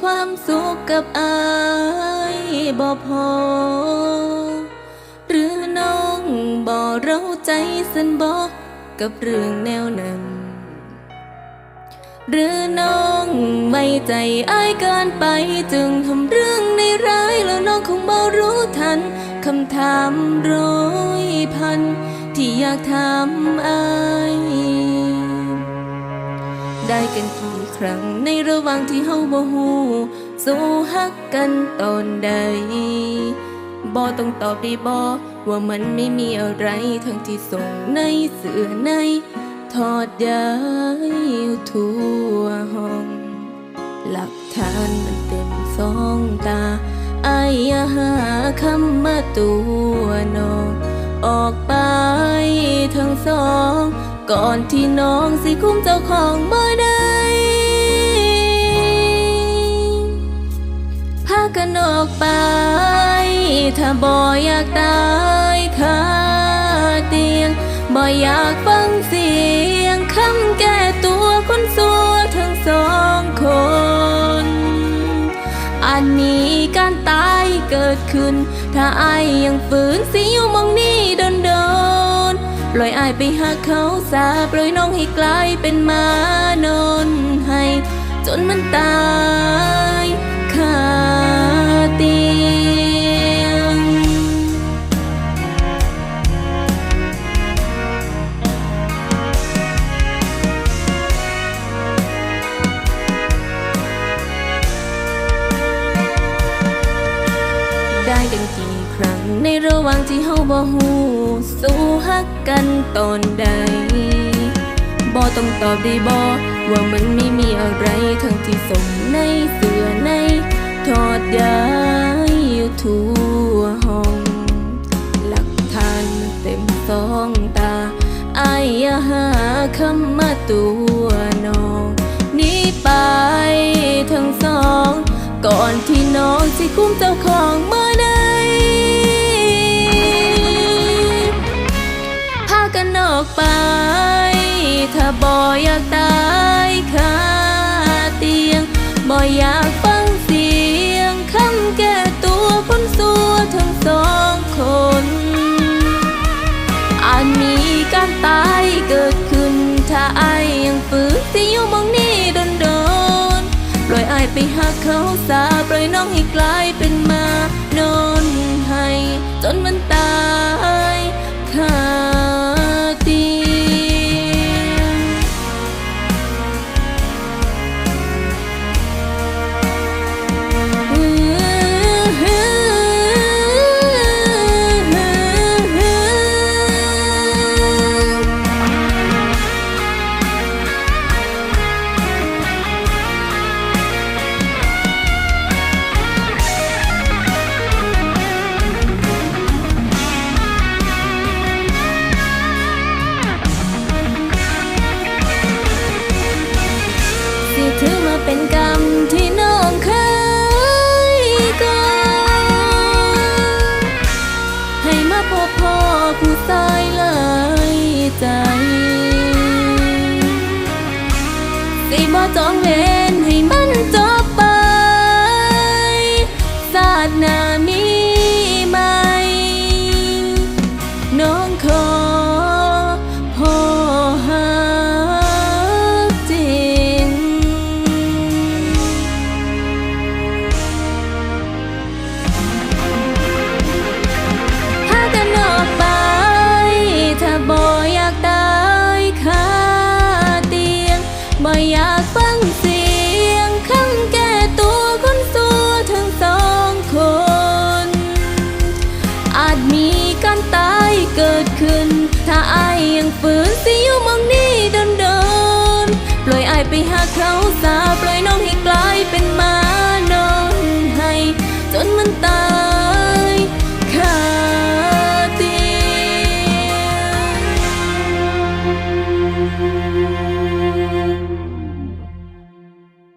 ความสุขกับอายบ่พอ หรือน้องบ่เราใจสันบ่กับเรื่องแนวนั้น หรือน้องไม่ใจอายเกินไปจึงทำเรื่องในร้ายแล้วน้องคงบ่รู้ทันคำถามร้อยพัน ที่อยากถามอาย ได้กันกี่ครั้งในระหว่างที่เฮาบ่ฮู้สู้ฮักกันตอนใดบ่ต้องตอบได้บ่ว่ามันไม่มีอะไรทั้งที่ส่งในเสื้อในถอดย้ายทั่วห้อง หลักฐานมันเต็มสองตาอายอย่าหาคำมาตัวน้อง ออกไปทั้งสอง ก่อนที่น้องสิคุ้มเจ้าของบ่ได้พากันออกไป ถ้าบ่อยากตายคาเตียง บ่อยากฟังเสียงคำแก้ตัวคนสัวทั้งสองคนอาจมีการตายเกิดขึ้น ถ้าไอยังฝืนสิอยู่มองนี้โดนโดน ปล่อยอายไปหาเขาสาปล่อยน้องให้กลายเป็นมานอนให้ จนมันตายคาเตียงได้กันกี่ครั้ง ในระหว่างที่เฮาบ่ฮู้สู้ฮักกันตอนใดบ่ต้องตอบได้บ่ว่ามันไม่มีอะไรทั้งที่ส่งในเสื้อในถอดยายอยู่ทั่วห้อง หลักฐานเต็มสองตาอายอย่าหาคำมาตัวน้องหนี่ไปทั้งสอง ก่อนที่น้องสิคุ้มเจ้าของเมื่อใด ออกไป ถ้าบ่อยากตายคาเตียง บ่อยากฟังเสียงคำแก้ตัวคนสัวทั้งสองคนอาจมีการตายเกิดขึ้น ถ้าอายยังฝืนสิอยู่มองนี้โดนโดนๆปล่อยอายไปหาเขาสาปล่อยน้องให้กลายเป็นมานอนให้ จนมันตายคา เผู้สายหลายใจ สิบ่จองเวร เขาสาปล่อยน้องให้กลายเป็นมา